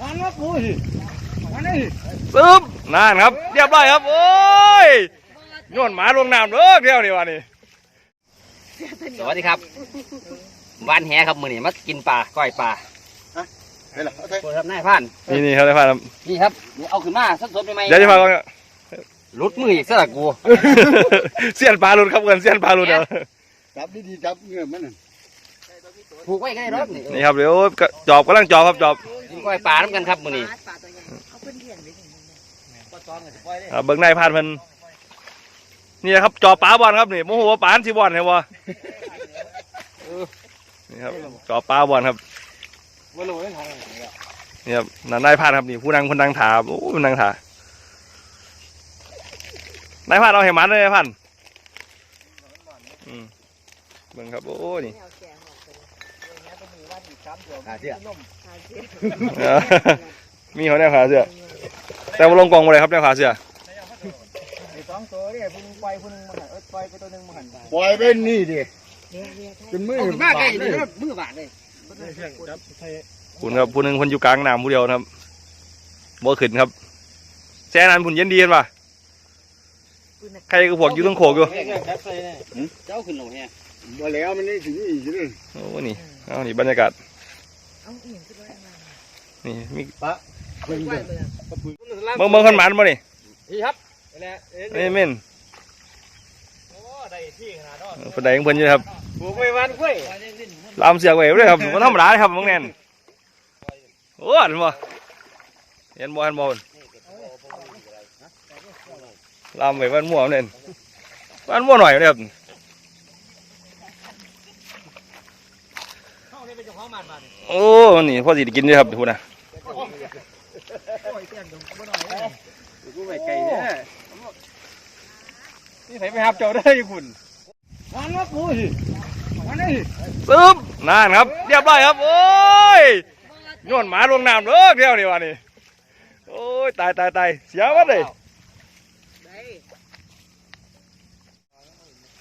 มันมาปูสิมันนี่ซึบนั่นครับ เรียบร้อยครับ โอ้ยโยนหมาลงน้ำเด้อเดียวนี่วะนี่สวัสดีครับบ้านแหครับมือนี้มากินปลาก้อยปลาเฮ้ยล่ะเอาเถอะโดยครับนายพันนี่นี่ครับได้พาครับนี่ครับเดี๋ยวเอาขึ้นมาสดๆใหม่ๆเดี๋ยวจะพาก่อนลุดมืออีกซะละกูเสียนปลาหลุดครับเกินเสียนปลาหลุดเดี๋ยวจับดีๆจับเงื่อนมันน่ะ ผูกไว้ใกล้รถนี่นี่ครับเดี๋ยวก็จอบกำลังจอบครับจอบกินก้อยปลาน้ำกันครับมือนี้ปลาตัวใหญ่เอาเพื่อนเลี้ยงไว้ถึงนี่อ่าเบิ้งนายพานเพิ่นนี่นะครับจอบปลาบอลครับนี่โมโหว่าปลาอันสิบอลเห็นบ่นี่ครับจอบปลาบอลครับว่ารู้ไม่ทันนี่ครับนั่นนายพานครับนี่ผู้นั่งผู้นั่งถาโอ้ผู้นั่งถานายพานเอาเห็หมันเลยนายพานอืมเบิ่งครับโอ้นี่ เป็นว่าดีครับเดี๋ยวหาเสื้อหาเสื้อเออมีเขาแนวขาเสื้อแต่ว่าลงกองบ่เลยครับแนวขาเสื้อสองตัวเนี่ยผู้หนึงปล่อยผู้หนึงมาหันเออปล่อยไปตัวหนึงมาหันปล่อยเป็นนี่ดิเนี่ยเนี่ยเป็นมือเอาขึ้นมาใกล้เลเลยยมือบาดเลยคุณครับผู้หนึงคนอยู่กลางน้ำผู้เดียวนะครับบ่ขึ้นครับแช่นั้นผุนเย็นดีเห็นป่ะใครก็พวกอยู่ต้องโขกอยู่เจ้าขึ้นหนูเนี่ยบ่แล้วมันนี่ถึงอีกเลยโอ้นี่เอานี่บรรยากาศ เอาเอียงขึ้นไว้มานี่มีเพิ่งไว้เด้อเลยเบิ่งเบิ่งคนหมันบ่นี่นี่ครับนี่เม่นโอ้ได้ที่ขนาดนั้นเพิ่นได้ของเพิ่นอยู่ครับผูกไว้วันกล้วยลามเสียไว้เลยครับมันธรรมดาเลยครับมึงแน่นโอ้เห็นบ่เห็นบ่เห็นบ่เพิ่นลามไว้บ้านมั่วเน่นบ้านมั่วหน่อยเลยครับ เข้าได้เป็นเจ้าของบ้านบ้าน โอ้นี่พอสิได้กินด้วยครับพูดนะกูไปไกลเนี่ยนี่ใส่ไปหับเจ้าได้คุณมันมาปูสิมันนี่ซึบนั่นครับเรียบร้อยครับ โอ้ยโยนหมาลงน้ำเด้อเดียวนี่วะนี่โอ้ยตายตายตายเสียวัดเลยได้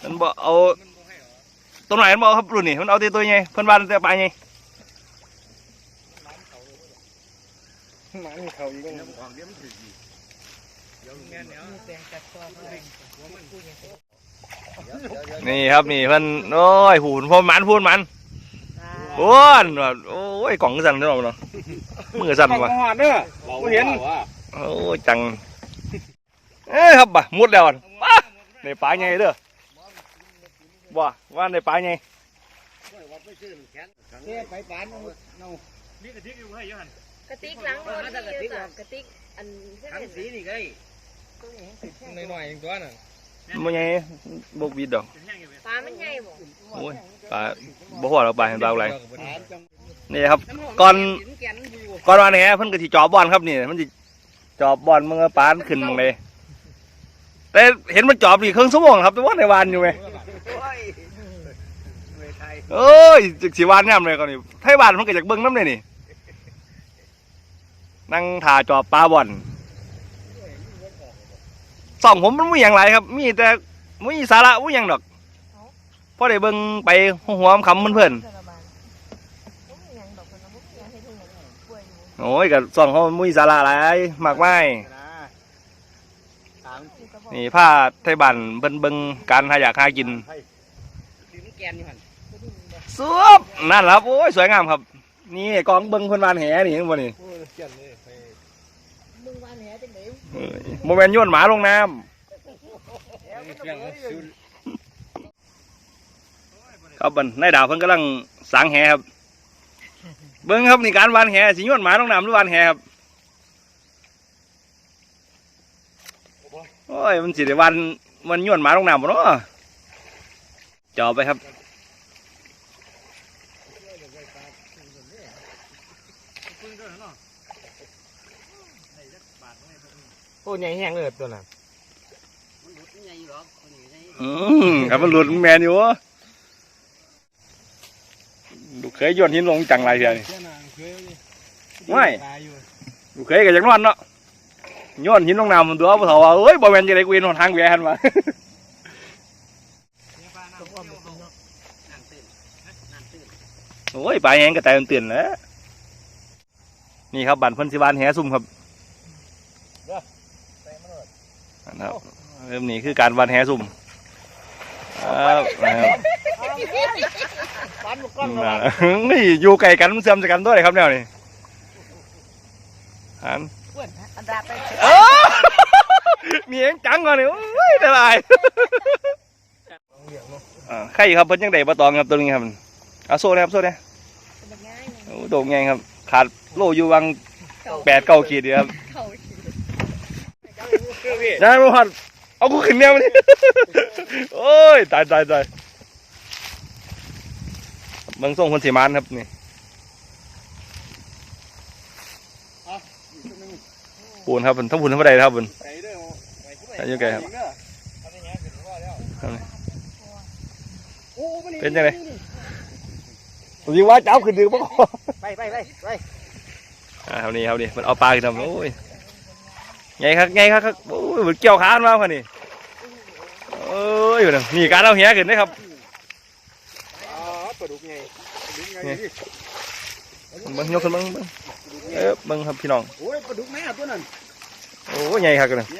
มันบ่เอาตัวไหนมันบ่เอาครับรุ่นนี่มันเอาตีตัวไงเพิ่นว่าแต่ปลายไง หมานี่เขาอีกแล้วมีแปลงจัดตัวเขาเลยนี่ครับนี่เพิ่นโอ้ยหูนพอมันพูนมันโอ้นแบบโอ้ยกล่องสั่นเท่าไหร่เนาะมือสั่นเข้าว่ะหอดเด้อกูเห็นโอ้ยจังเอ้ยครับบ่ะมุดแล้วอะป้าในปลาไงเด้อบ่ว่าในปลาไงเฮ้ไปปานเนากระ ติกล้างรถที่จ้ะกระติกอันเส้นทั้งเห็นสีนี่ไงตัวนี้สิแค่หน่อยๆอย่างตัวน่ะมันไงบกวิดดอกปลามันใหญ่บ่โอ้ยปลาบ่หัวเราปลาเห็นปลาอะไรนี่ครับก่อนก่อนวันนี้เพิ่นก็สิจอบบอลครับนี่มันสิจอบบอลมึงเอาปลาขึ้นมึงเลยแต่เห็นมันจอบนี่ครึ่งชั่วโมงครับแต่ว่าในวานอยู่ไหมเอ้ยจึกสิวานย่ำเลยก่อนนี่ไทยวานมันก็จากเบิ้งน้ำเลยนี่ นั่งถ่าจอบปลาบอลสองผมมันไม่อย่างไรครับ มีแต่ไม่มีสาระไม่อย่างดอกพอได้เบิ้งไปหัวคำๆเพื่อนๆสารานต้องมีหยังดอกคนละบ่มีหยังให้ทุ่อยู่โอ้ยกับส่องเขามุ้ยสาระหลายมากมายนี่ผ้าไทยบันเบิ่นเบิ่งการหาอยากหากินสวบนั่นและครับโอ้ยสวยงามครับ นี่กองเบิ่งคนวานแหนี่เห็นบ่นี่ โมเมนต์โยนหมาลงน้ำครับบันนายดาวเพิ่นกำลังสางแหครับ เบิ่งครับนี่การวานแหสิโยนหมาลงน้ำหรือวานแหครับโอ้ยมันสิได้วานมันโยนหมาลงน้ำบ่เนาะจอบไปครับ โอ้ยใหญ่แห้งเลยตัวน่ะมันหลุดใหญ่อยู่หรอกคนนี้ใหญ่อืมครับมันหลุดแมนอยู่วะลูกเคยโยนหินลงจังไรเสียนี่เจ้านางเคยเลยไม่ตายอยู่ลูกเคยก็อยากนอนเนาะโยนหินลงน้ำมันตัวบ่เถาว่าเอ้ยบ่แม่นจะได้กูเห็นหนทางแหวหันมานั่งตื่นนั่งตื่นโอ้ยปลาแหงก็ตายตื่นๆแหล้วนี่ครับบันเพิ่นสิบานแหซุ่มครับ นะครับเริ่มนี้คือการบานแหซุ่มครับนะครับปันกล้องน่านี่อยู่ไกลกันมันเสื่อมจากกันด้วยครับแนวนี้หันอันดาไปเออมีเองจังก่อนนี่โอ้ยได้หลายอ่าใครครับเพิ่นยังได้บ่ตองครับตัวนี้ครับเอาโซ่นะครับโซ่เนี่ยเป็นง่ายโอ้โด่งไงครับ ขาดโลอยู่วังแปดเก้าขีดเดียวครับเขา นายมาหัดเอากูขึ้นแนวมานี่โอ้ยตายตายตายเบิ่งส่งคนสีมานครับนี่ปูนครับเพิ่นทั้งปูนทั้งบันไดครับเพิ่นไก่เด้ออายุไกลครับโอ้มันเป็นยังไงผมยิงว่าเจ้าขึ้นดึงบ่ไปไปไปไปอ่าเท่านี้ครับนี่มันเอาปลาขึ้นทำโอ้ย ไงครับไงครับครับโอ้ยเหมือนเกี่ยวขามาคนนี้โอ้ยอยู่นะนี่การเอาเหี้ยขึ้นนะครับปลาดุกไงไงบิ่งยกขึ้นบิ่งบิ่งเออบิ่งครับพี่น้องโอ้ยปลาดุกแม่ตัวนั้นโอ้ยใหญ่ครับกันเลยเ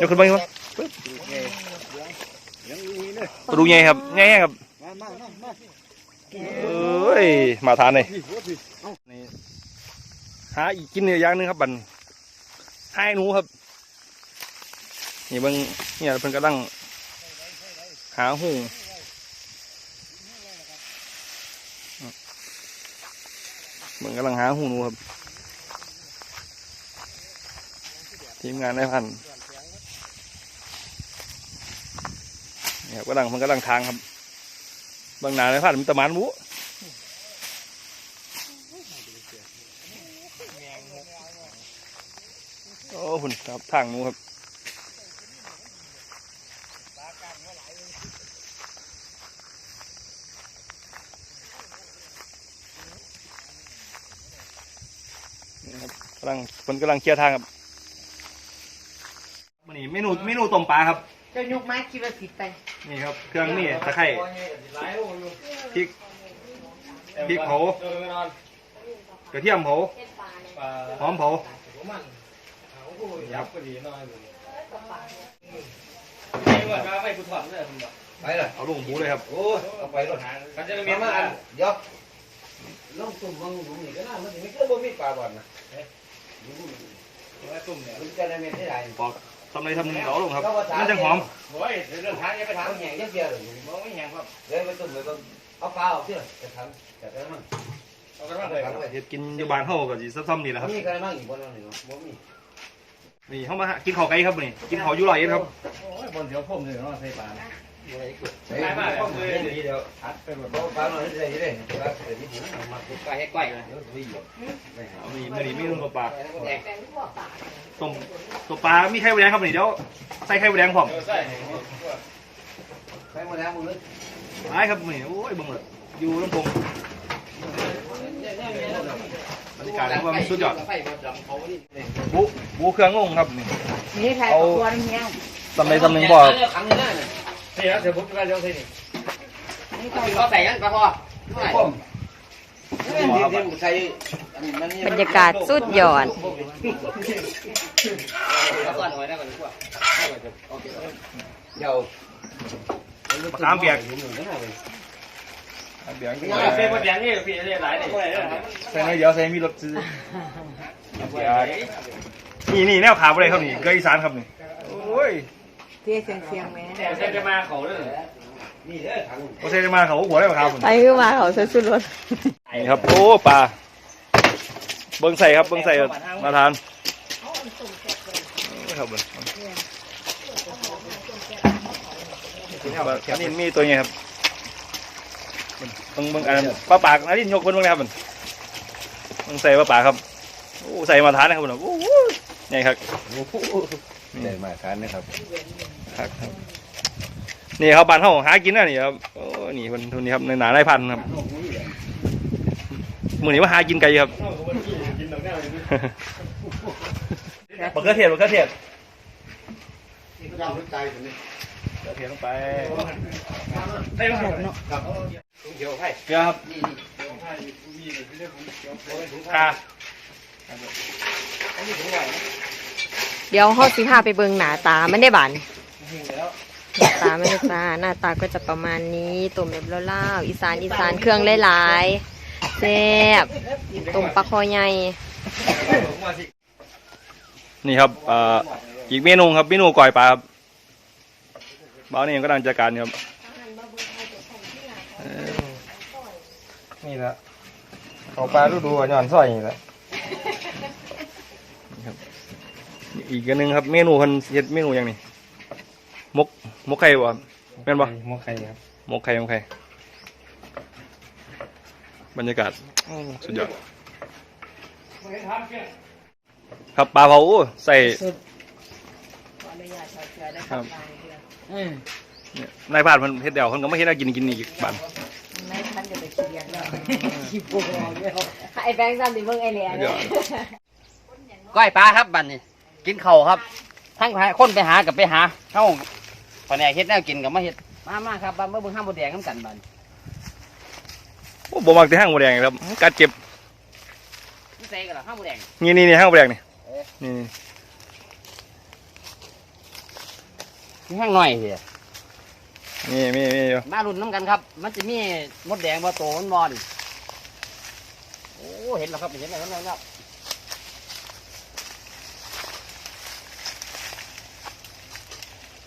นียกขึ้นบิ่งครับยังปลาดูใหญ่ครับใหญ่แห้งครับเอ้ยมาทานเลยหาอีกกินอีกอย่างนึงครับบัน ให้หนูครับ นี่เบิ่งเนี่ยเพิ่นกำลังหาหูเบิ่งกำลังหาหูหนูครับ ทีมงานนายพันเนี่ยกำลังมันกำลังทางครับบางนานนายพันมันตะมันบุโอ้ หุ่นครับทางหนูครับนี่ครับกำลังคนกำลังเคลียร์ทางครับมันนี่เมนูเมนูต้มปลาครับจะยกไม้คิดว่าผิดไปนี่ครับเครื่องนี่ตะไคร้พริกพริกเผากระเทียมเผาหอมเผา ครับไปเลยเอาลงหมูเลยครับ โอ้ยเอาไปรถมันจะมีมาอันเดี๋ยวลองตุ่มมังหลุมนี่ก็น่ามันไม่เคยบ่มีปลาบ่อนนะตุ่มเนี่ยมันจะได้ไม่ได้ปอกทำอะไรทำหนึ่งเอาลงครับมันจะหอมโอ้ยเรื่องทางอย่าไปทางแหงเยอะๆเลยมองไม่แหงครับเดี๋ยวไปตุ่มไปเอาปลาออกเถอะจะทำจะได้มั้งเอากระมังเลยเฮ็ดกินอยู่บ้านเฮาก็สิซ้ำๆนี่แหละครับมีกระมังอีกคนนึงเนาะบ่มี นี่เฮามาหากินข้าวไก่ครับนี่กินข้าวอยู่ร้อยเอ็ดครับบนเดี๋ยวผมเลยเนาะใส่ปลาใช่มากเลยเดี๋ยวอัดไปหมดปลาหน่อยได้ได้เดี๋ยวเดี๋ยวนี้ผมมาใกล้ให้ใกล้เดี๋ยววิ่งเอานี่มื้อนี้เมนูต้มปลาแดกแปลงทั่วป่าต้มต้มปลามีไข่มดแดงครับนี่เดี๋ยวใส่ไข่มดแดงพร้อมไปหมดแล้วมึงเลยหายครับมื้อนี้โอ้ยเบิ่งเลยอยู่ลำโพงบ รรยากาศว่ามันสุดยอดไฟบดำเขานี่บูบูเครื่องงงครับนี่นี่ใครตัวนี้เนี่ยสำในสำนึงบ่ขังนี่นะนี่ครับเดี๋ยวผมจะเลี้ยงใส่นี่นี่ใครเขาใส่ยังปลาพอผมใส่บรรยากาศสุดยอดก่อนหน่อยได้ก่อนดีกว่าเดี๋ยวมะขามเปียก เบียงเส้นบะแดงนี่พี่เรียกหลายนี่ใส่น้อยเดียวใส่มีรสซื้อนี่นี่แนวขาวอะไรครับนี่เกลืออีสานครับนี่โอ้ยเที่ยเสียงเสียงแม่เส้นจะมาเขาเลยนี่เด้อถังโอเซจะมาเขาหัวได้ไหมครับผมไปขึ้นมาเขาสุดรถนี่ครับโอ้ปลาเบิ้งใส่ครับเบิ้งใส่มาทานครับเบิ้งอันนี้มีตัวไงครับ เบิ้งเบิ้งอันนั้นปลาปากอันนี้ยกเบิ้งเบิ้งนะครับเบิ้งใส่ปลาปากครับโอ้ใส่มาทานนะครับผมโอ้โหนี่ครับได้มาทานนะครับครับครับนี่ครับบ้านเฮาหากินนะนี่ครับโอ้นี่คนทุนนี้ครับในหนาไร่พันธุ์ครับมือนี้มาหากินไก่ครับบักเขือเทศบักเขือเทศยาวใจผมนี่บักเขือเทศลงไปได้หกเนาะ เดี๋ยวให้เกลือครับนี่ข่าเดี๋ยวเฮาสิพาไปเบิ่งหน้าตามันได้บานหน้าตามันได้จ้าหน้าตาก็จะประมาณนี้ต้มแบบเล่าวๆอีสานอีสานเครื่องหลายๆแซ่บต้มปลาคอใหญ่นี่ครับเอ่ออีกเมนูครับเมนูก่อยปลาครับบ้าวนี่ก็กำลังจัดการอยู่ครับ นี่แหละเขาปลาดูดูๆหย่อนซอยนี่แหละอีกอันหนึงครับ เมนูคนเฮ็ดเมนูอย่างนี้มกมกไข่บ่ครับแม่นบ่หมกไข่ครับมกไข่มกไข่บรรยากาศโอ้สุดยอดครับปลาเผาใส่ครับเนี่ยนายพรานมันเฮ็ดเดียวคนก็ไม่เฮ็ดให้กินกินอีกบัน ไอ้แบงค์ซ้ำดิเบิ่งไอ้เหลียเดี๋ยวก้อยปลาครับบัดนี้ กินเข่าวครับ ทั้งหาคนไปหากับไปหาเข้าแผนกเฮ็ดแนวกินกับมาเฮ็ดมามาครับบัดเมื่อเบิ่งห้ามบดแดงน้ำกันบัดโอ้บ่มักที่ห้างบ่แดงครับกัดเจ็บนี่ใส่กันเหรอห้ามบดแดงนี่นี่นี่ห้างบ่แดงนี่นี่นี่ห้างหน่อยเฮีย นี่มีมีอยู่มาลุ้นน้ำกันครับ มันจะมีมดแดงบ่โตมันบอลโอ้เห็นแล้วครับเห็นแล้วเห็นแล้วเห็นแล้ว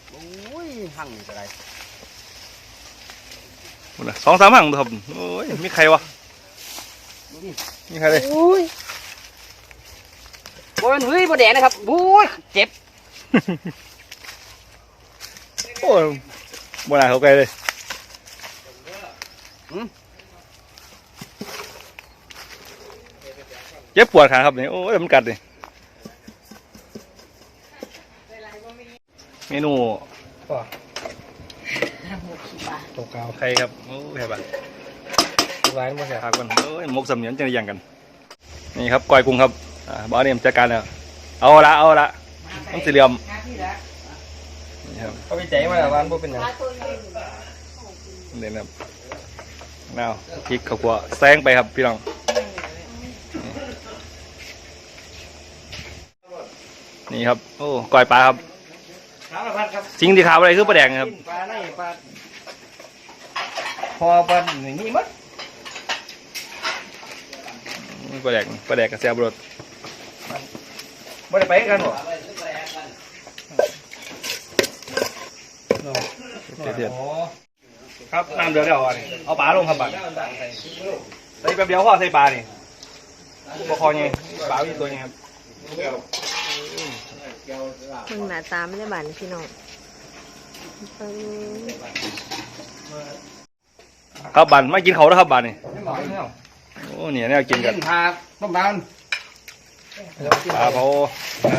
โอ้ยหั่งนี่ก็ได้พุ่นน่ะสองสามห้างครับโอ้ยมีใครวะดูนี่มีใครเลยอุ้ยบอลเฮ้ยบดแดงนะครับบุ้ยเจ็บโอ้ย บ่น่าเข้าใกล้เลยเจ็บปวดขาครับนี่โอ้ยมันกัดนี่เมนูตกกาวไข่ครับโอ้ยไข่ปลาไว้หมดเลยพักก่อนโอ้ยหมกสำเนียงจะได้ยังกัน นี่ครับก้อยกุ้งครับอ่าบ้าวเนี่ยจัดการแล้วเอาละเอาละต้องสี่เหลี่ยม นี่ครับเขาไปใจมาแล้ววันบ่เป็นหยังเด่นครับนาวพริกข้าวคั่วแซงไปครับพี่น้องนี่ครับโอ้ก้อยปลาครับสารพัดครับสิ่งที่ขาวอะไรคือปลาแดงครับปลาในปลาพอปลาอย่างนี้มั้งปลาแดกปลาแดกกับแซ่บรสบ่ได้ไปกันบ่เที ยนโอ้ๆครับน้ำเดือดแล้วอะนี่เอาปลาลงครับบัดใส่แป๊บเดียวพอใส่ปลานี่บ่คอไงปลาอีตัวไงครับเบิ่งหนาตามันได้บานพี่น้องเบิ่งครับบันไม่กินเขาแล้วครับบันนี่โอ้เนี่ยเนี่ยกินกันพาต้มบานปลาเผา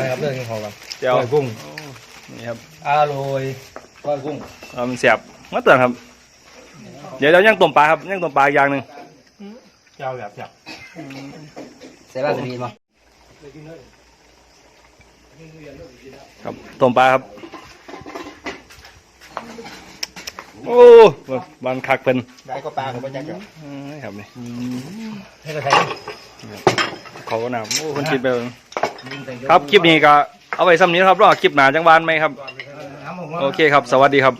ครับเรื่องของเขาครับเจียวก้อยกุ้งนี่ครับอร่อย ก้อยกุ้งเอามันเสียบมาเตือนครับ เดี๋ยวเราย่างต้มปลาครับย่างต้มปลาอีกอย่างหนึ่งเจ้าแบบจับใส่บาสบีมาครับต้มปลาครับ โอ้บันคักเป็นได้ก็ปลาของมันจักรเอ้ยครับนี่ให้กระไทยเขาก็นำโอ้คนกินไปเลยครับคลิปนี้ก็เอาไว้ซ้ำนี้นะครับรอคลิปหนาจังหวานไหมครับ โอเคครับ สวัสดีครับ